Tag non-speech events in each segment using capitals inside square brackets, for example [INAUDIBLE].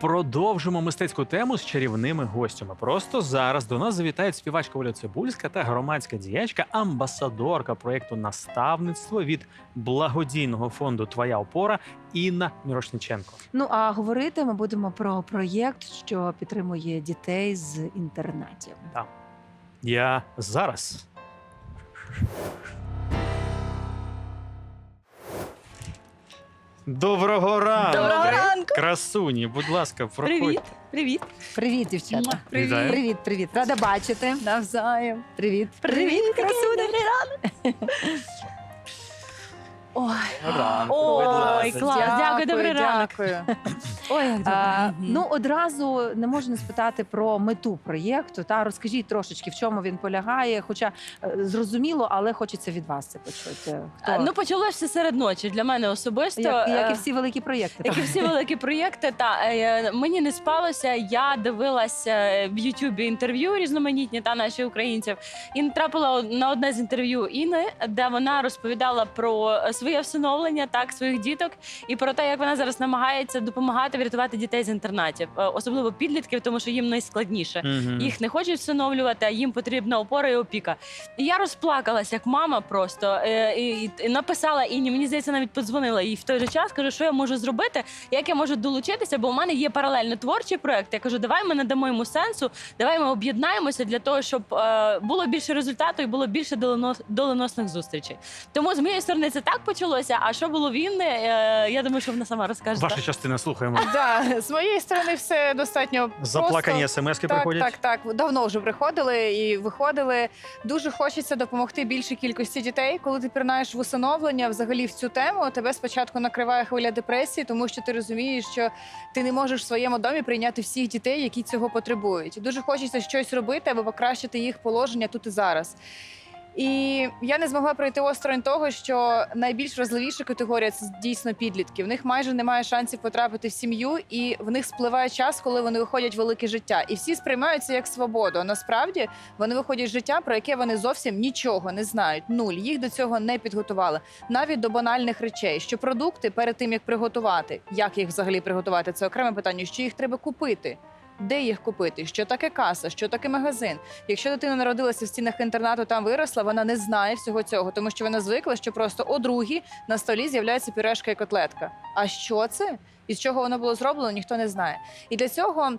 продовжимо мистецьку тему з чарівними гостями. Просто зараз до нас завітають співачка Оля Цибульська та громадська діячка, амбасадорка проєкту наставництво від благодійного фонду Твоя опора Інна Мірошниченко. Ну а говорити ми будемо про проєкт, що підтримує дітей з інтернатів. Я зараз. Доброго ранку! Доброго ранку. Красуні, будь ласка, проходьте. Привіт, привіт. Привіт, дівчата. Привіт. Вітаю. Привіт, привіт. Рада бачити. Навзаєм. Привіт. Привіт, красуня. [LAUGHS] Ой, ой, клас. Дякую, добрий ранок. Дякую. [LAUGHS] Ой, як добре. А, ну одразу не можна спитати про мету проєкту. Та розкажіть трошечки, в чому він полягає. Хоча е, зрозуміло, але хочеться від вас це почути. Хто? Ну, почалося все серед ночі для мене особисто. як, як і Е, всі великі проєкти. Як і всі великі проєкти, та е, мені не спалося. Я дивилася в Ютубі інтерв'ю різноманітні та наші українців, і натрапила на одне з інтерв'ю Іни, де вона розповідала про своє всиновлення, так своїх діток, і про те, як вона зараз намагається допомагати врятувати дітей з інтернатів, е, особливо підлітків, тому що їм найскладніше. Мгм. Їх не хочуть всиновлювати, а їм потрібна опора і опіка. І я розплакалась як мама просто е, і, і написала Інні, мені здається, навіть подзвонила їй в той же час. Кажу, що я можу зробити, як я можу долучитися, бо у мене є паралельно творчий проект. Я кажу, давай ми надамо йому сенсу, давай ми об'єднаємося для того, щоб е, було більше результату і було більше доленос- доленосних зустрічей. Тому з моєї сторони це так почалося. А що було в Інни, е, я думаю, що вона сама розкаже. Ваша частина слухаємо. [LAUGHS] Да, з моєї сторони все достатньо Заплакані просто. смски Так, приходять. так, так. Давно вже приходили і виходили. Дуже хочеться допомогти більшій кількості дітей. Коли ти пірнаєш в усиновлення, взагалі в цю тему, тебе спочатку накриває хвиля депресії, тому що ти розумієш, що ти не можеш в своєму домі прийняти всіх дітей, які цього потребують. Дуже хочеться щось робити, аби покращити їх положення тут і зараз. І я не змогла пройти осторонь того, що найбільш вразливіша категорія це дійсно підлітки. В них майже немає шансів потрапити в сім'ю, і в них спливає час, коли вони виходять в велике життя. І всі сприймають це як свободу. А насправді вони виходять з життя, про яке вони зовсім нічого не знають. Нуль їх до цього не підготували. Навіть до банальних речей, що продукти перед тим як приготувати, як їх взагалі приготувати, це окреме питання. Що їх треба купити. Де їх купити? Що таке каса? Що таке магазин? Якщо дитина народилася в стінах інтернату, там виросла, вона не знає всього цього, тому що вона звикла, що просто о другій на столі з'являється пюрешка і котлетка. А що це? І з чого воно було зроблено, ніхто не знає. І для цього.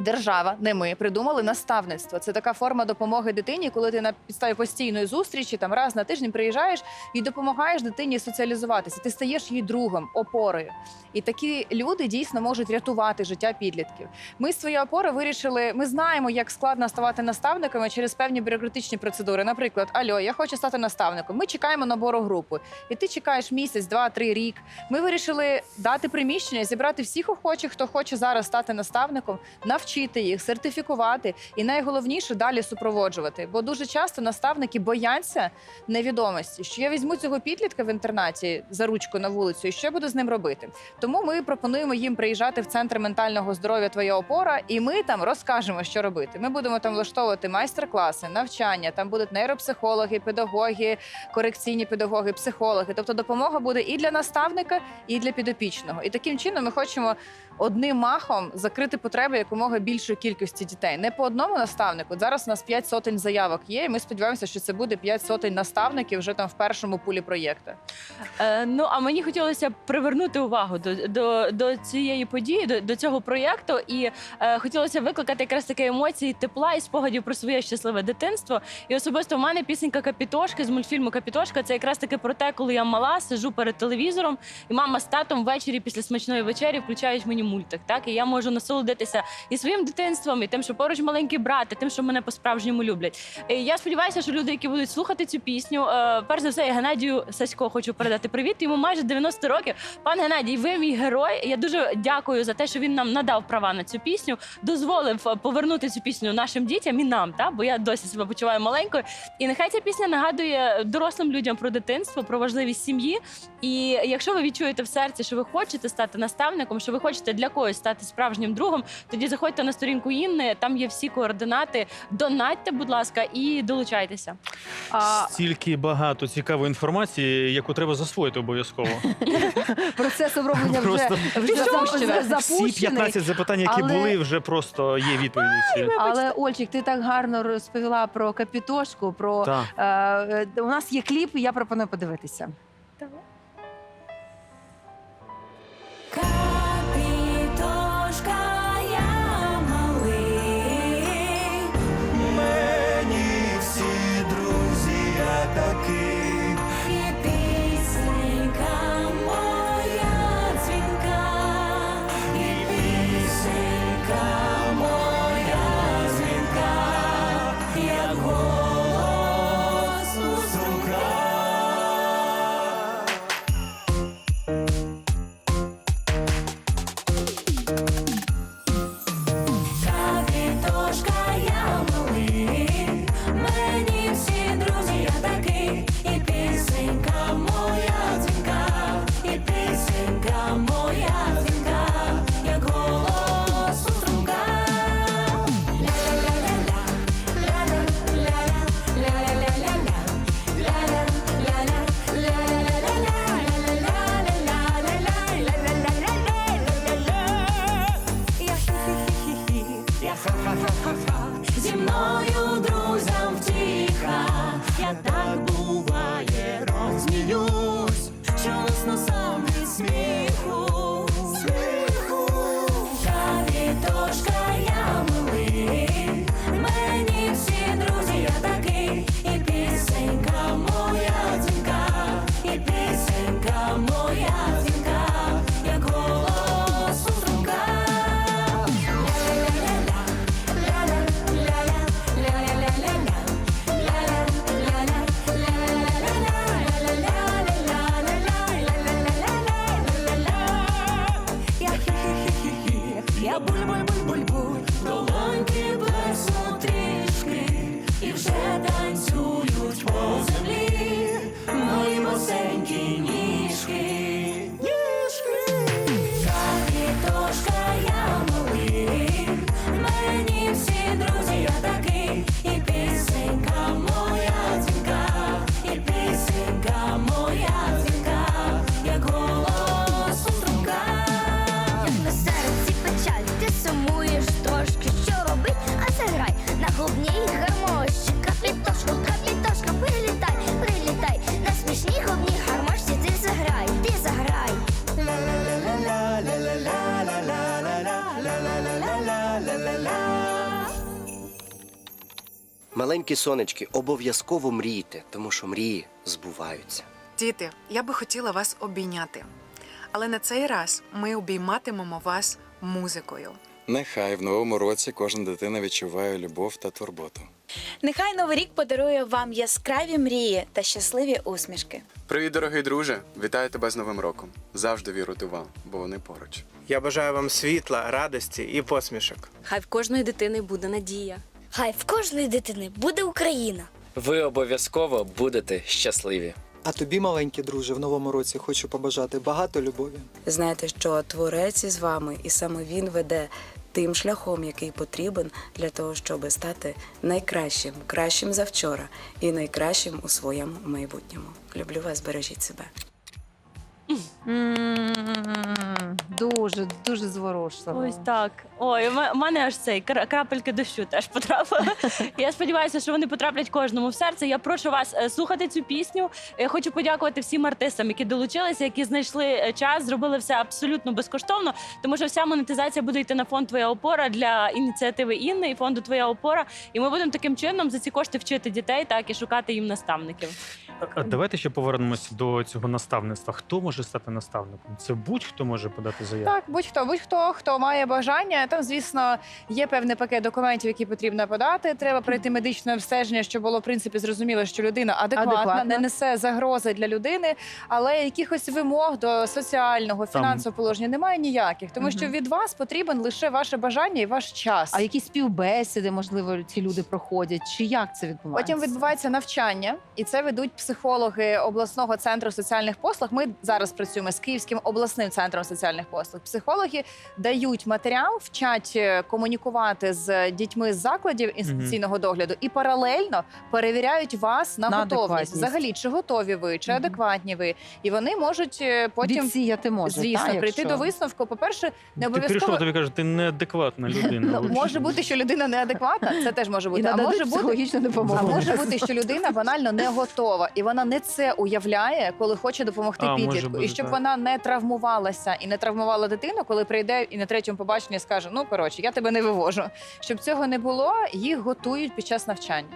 Держава, не ми придумали наставництво. Це така форма допомоги дитині, коли ти на підставі постійної зустрічі там раз на тиждень приїжджаєш і допомагаєш дитині соціалізуватися. Ти стаєш її другом, опорою. І такі люди дійсно можуть рятувати життя підлітків. Ми з своєї опори вирішили. Ми знаємо, як складно ставати наставниками через певні бюрократичні процедури. Наприклад, Альо, я хочу стати наставником. Ми чекаємо набору групи, і ти чекаєш місяць, два, три рік. Ми вирішили дати приміщення, зібрати всіх охочих, хто хоче зараз стати наставником, навчити їх, сертифікувати і найголовніше далі супроводжувати. Бо дуже часто наставники бояться невідомості, що я візьму цього підлітка в інтернаті за ручку на вулицю, і що буду з ним робити. Тому ми пропонуємо їм приїжджати в центр ментального здоров'я Твоя опора, і ми там розкажемо, що робити. Ми будемо там влаштовувати майстер-класи, навчання. Там будуть нейропсихологи, педагоги, корекційні педагоги, психологи. Тобто допомога буде і для наставника, і для підопічного. І таким чином ми хочемо одним махом закрити потреби якомога більшої кількості дітей. Не по одному наставнику. Зараз у нас 5 сотень заявок є, і ми сподіваємося, що це буде 5 сотень наставників вже там в першому пулі проєкту. Е, ну а мені хотілося привернути увагу до, до, до цієї події, до, до цього проєкту, і е, хотілося викликати якраз такі емоції, тепла і спогадів про своє щасливе дитинство. І особисто в мене пісенька Капітошки з мультфільму Капітошка. Це якраз таки про те, коли я мала, сижу перед телевізором, і мама з татом ввечері після смачної вечері включають мені мультик. Так і я можу насолодитися і своїм дитинством, і тим, що поруч маленький брат, і тим, що мене по-справжньому люблять. І я сподіваюся, що люди, які будуть слухати цю пісню, е, перш за все, я Геннадію Сасько хочу передати привіт. Йому майже 90 років. Пан Геннадій, ви мій герой. Я дуже дякую за те, що він нам надав права на цю пісню, дозволив е, повернути цю пісню нашим дітям і нам, та бо я досі себе почуваю маленькою. І нехай ця пісня нагадує дорослим людям про дитинство, про важливість сім'ї. І якщо ви відчуєте в серці, що ви хочете стати наставником, що ви хочете для когось стати справжнім другом, тоді заходьте на сторінку Інни, там є всі координати. Донатьте, будь ласка, і долучайтеся. А, Стільки багато цікавої інформації, яку треба засвоїти обов'язково. [LAUGHS] процес оброблення вже, вже запущений. Всі запущений. 15 запитань, які були, вже просто є відповіді. Але Ольчик, ти так гарно розповіла про капітошку. Про е, е, у нас є кліп, і я пропоную подивитися. Капітошка, Маленькі сонечки, обов'язково мрійте, тому що мрії збуваються. Діти, я би хотіла вас обійняти. Але на цей раз ми обійматимемо вас музикою. Нехай в новому році кожна дитина відчуває любов та турботу. Нехай новий рік подарує вам яскраві мрії та щасливі усмішки. Привіт, дорогий друже! Вітаю тебе з Новим роком. Завжди віру вам, бо вони поруч. Я бажаю вам світла, радості і посмішок. Хай в кожної дитини буде надія. Хай в кожної дитини буде Україна. Ви обов'язково будете щасливі. А тобі, маленький друже, в новому році хочу побажати багато любові. Знайте, що творець із вами, і саме він веде тим шляхом, який потрібен для того, щоб стати найкращим, кращим за вчора і найкращим у своєму майбутньому. Люблю вас, бережіть себе. М, Дуже, дуже зворушливо. Ось так. Ой, у ме- у мене аж цей кра- крапельки дощу теж потрапили. [LAUGHS] Я сподіваюся, що вони потраплять кожному в серце. Я прошу вас е, слухати цю пісню. Я хочу подякувати всім артистам, які долучилися, які знайшли е, час, зробили все абсолютно безкоштовно, тому що вся монетизація буде йти на фонд Твоя опора для ініціативи Інни і фонду Твоя опора. І ми будемо таким чином за ці кошти вчити дітей, так і шукати їм наставників. А Давайте ще повернемося до цього наставництва. Хто може стати наставником? Це будь-хто може подати заяву. Так, будь-хто, будь-хто, хто має бажання. Там, звісно, є певний пакет документів, які потрібно подати. Треба пройти медичне обстеження, щоб було в принципі зрозуміло, що людина адекватна, Адекватна. не несе загрози для людини, але якихось вимог до соціального, Там- фінансового положення немає ніяких, тому що Мгм. від вас потрібен лише ваше бажання і ваш час. А які співбесіди, можливо, ці люди проходять? Чи як це відбувається? Потім відбувається навчання, і це ведуть психологи обласного центру соціальних послуг. Ми зараз працюємо з Київським обласним центром соціальних послуг. Психологи дають матеріал, вчать е, комунікувати з дітьми з закладів інституційного догляду і паралельно перевіряють вас на, На готовність. Взагалі, чи готові ви, чи адекватні ви, і вони можуть е, потім. Відсіяти може, Звісно, та, прийти якщо- до висновку. По-перше, не Ти обов'язково прийшов, тобі кажуть, ти неадекватна [LAUGHS] людина. Ну, може бути, що людина неадекватна, це теж може І бути. А може бути, психологічну а допомогу. може бути, що людина банально не готова, і вона не це уявляє, коли хоче допомогти А, може підлітку. бути, І щоб так. вона не травмувалася і не травмувала дитину, коли прийде і на третьому побаченні скаже: Ну коротше, я тебе не вивожу. Щоб цього не було, їх готують під час навчання.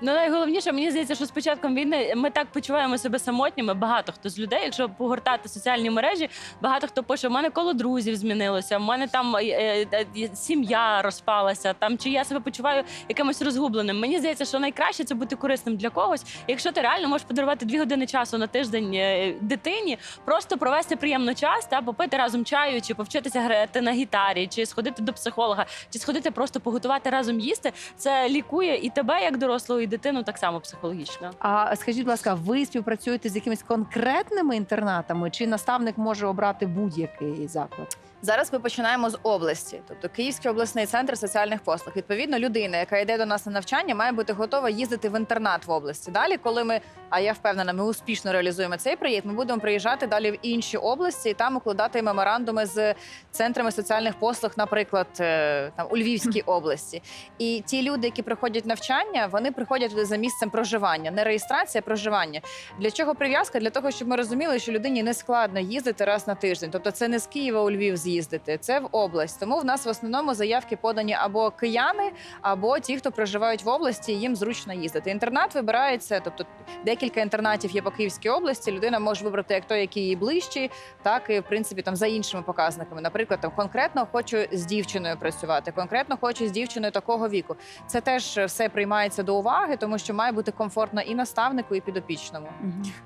Ну найголовніше, мені здається, що з початком війни ми так почуваємо себе самотніми. Багато хто з людей, якщо погортати соціальні мережі, багато хто пише: у мене коло друзів змінилося, у мене там е, е, е, сім'я розпалася, там чи я себе почуваю якимось розгубленим. Мені здається, що найкраще це бути корисним для когось. Якщо ти реально можеш подарувати дві години часу на тиждень е, дитині, просто провести приємно час та попити разом чаю, чи повчитися грати на гітарі, чи сходити до психолога, чи сходити просто поготувати разом їсти. Це лікує і тебе як дорослого, і дитину так само психологічно. А скажіть, будь ласка, ви співпрацюєте з якимись конкретними інтернатами, чи наставник може обрати будь-який заклад? Зараз ми починаємо з області, тобто Київський обласний центр соціальних послуг. Відповідно, людина, яка йде до нас на навчання, має бути готова їздити в інтернат в області. Далі, коли ми, а я впевнена, ми успішно реалізуємо цей проєкт, ми будемо приїжджати далі в інші області і там укладати меморандуми з центрами соціальних послуг, наприклад, е, там у Львівській області. І ті люди, які приходять навчання, вони приходять туди за місцем проживання, не реєстрація, а проживання. Для чого прив'язка? Для того, щоб ми розуміли, що людині не складно їздити раз на тиждень. Тобто, це не з Києва у Львів з'їздити, це в область. Тому в нас в основному заявки подані або кияни, або ті, хто проживають в області, їм зручно їздити. Інтернат вибирається, тобто декілька інтернатів є по Київській області. Людина може вибрати як той, який їй ближчий, так і в принципі там за іншими показниками. Наприклад, там конкретно хочу з дівчиною працювати, конкретно хочу з дівчиною такого віку. Це теж все приймається до уваги, тому що має бути комфортно і наставнику, і підопічному.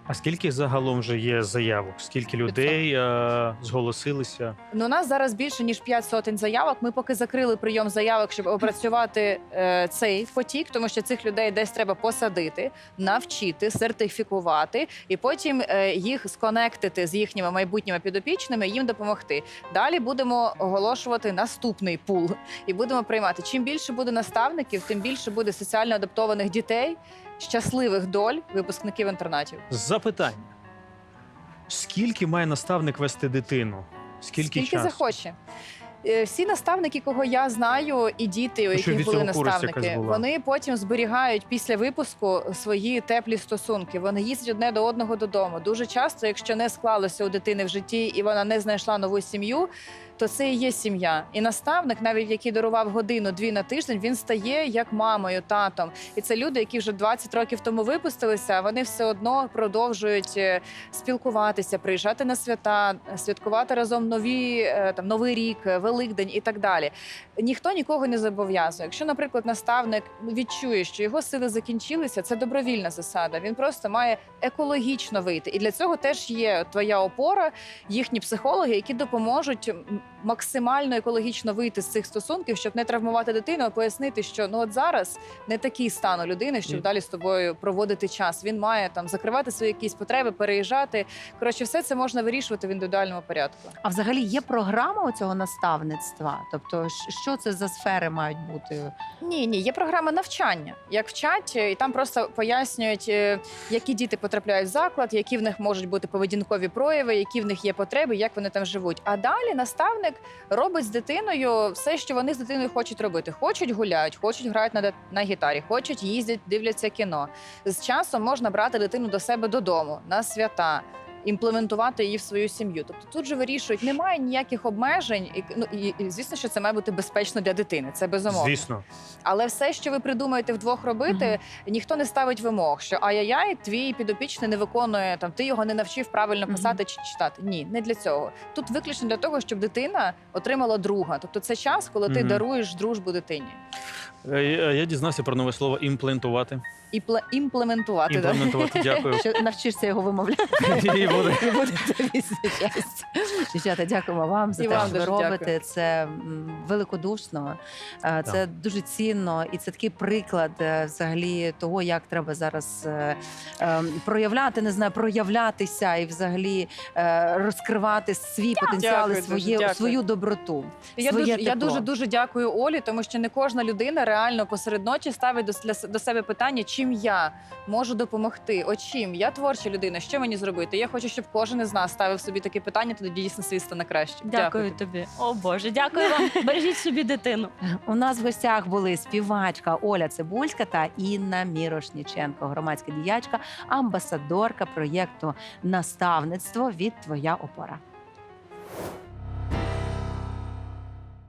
А скільки загалом вже є заявок? Скільки людей е, зголосилися? Ну, нас зараз більше ніж 5 сотень заявок. Ми поки закрили прийом заявок, щоб опрацювати е, цей потік, тому що цих людей десь треба посадити, навчити, сертифікувати, і потім е, їх сконектити з їхніми майбутніми підопічними, їм допомогти. Далі будемо оголошувати наступний пул і будемо приймати. Чим більше буде наставників, тим більше буде соціально адаптованих дітей, щасливих доль випускників інтернатів. Запитання: скільки має наставник вести дитину? Скільки, Скільки часу? захоче. Е, Всі наставники, кого я знаю, і діти, у яких були цього користь наставники, якась була? вони потім зберігають після випуску свої теплі стосунки. Вони їздять одне до одного додому. Дуже часто, якщо не склалося у дитини в житті і вона не знайшла нову сім'ю. То це і є сім'я, і наставник, навіть який дарував годину-дві на тиждень, він стає як мамою, татом. І це люди, які вже 20 років тому випустилися. Вони все одно продовжують е, спілкуватися, приїжджати на свята, святкувати разом нові е, там новий рік, е, Великдень і так далі. Ніхто нікого не зобов'язує. Якщо, наприклад, наставник відчує, що його сили закінчилися, це добровільна засада. Він просто має екологічно вийти. І для цього теж є твоя опора, їхні психологи, які допоможуть максимально екологічно вийти з цих стосунків, щоб не травмувати дитину, а пояснити, що ну от зараз не такий стан у людини, щоб Ні. далі з тобою проводити час. Він має там закривати свої якісь потреби, переїжджати. Коротше, все це можна вирішувати в індивідуальному порядку. А взагалі є програма у цього наставництва? Тобто, щ- що це за сфери мають бути? Ні, ні, є програма навчання, як вчать, і там просто пояснюють, е, які діти потрапляють в заклад, які в них можуть бути поведінкові прояви, які в них є потреби, як вони там живуть. А далі наставник робить з дитиною все, що вони з дитиною хочуть робити. Хочуть гуляють, хочуть грають на, на гітарі, хочуть їздять, дивляться кіно. З часом можна брати дитину до себе додому на свята. Імплементувати її в свою сім'ю, тобто тут же вирішують, немає ніяких обмежень, і ну і, і звісно, що це має бути безпечно для дитини. Це безумовно. Звісно. Але все, що ви придумаєте вдвох робити, ніхто не ставить вимог, що ай-яй-яй, твій підопічний не виконує там, ти його не навчив правильно писати чи читати. Ні, не для цього. Тут виключно для того, щоб дитина отримала друга. Тобто це час, коли ти Мгм. даруєш дружбу дитині. Е, Я я дізнався про нове слово імплентувати. І пле- імплементувати. да. Імплементувати, дякую. Що навчишся його вимовляти? [LAUGHS] І буде. І буде тобі щастя. Дівчата, дякуємо вам за І те, вам що ви робите. дякую. Це великодушно, е, це дуже цінно, і це такий приклад е, взагалі того, як треба зараз е, е, проявляти, не знаю, проявлятися і взагалі розкривати свій потенціал Дякую своє свою доброту. Я своє дуже, я дуже дуже дякую Олі, тому що не кожна людина реально посеред ночі ставить до, для, до себе питання, чим я можу допомогти. От чим я творча людина, що мені зробити? Я хочу, щоб кожен із нас ставив собі таке питання, тоді дійсно світ стане краще. Дякую тобі. О Боже, дякую вам. [LAUGHS] Бережіть собі дитину. У нас в гостях були співачка Оля Цибульська та Інна Мірошніченко, громадська діячка, амбасадорка проєкту Наставництво від Твоя опора.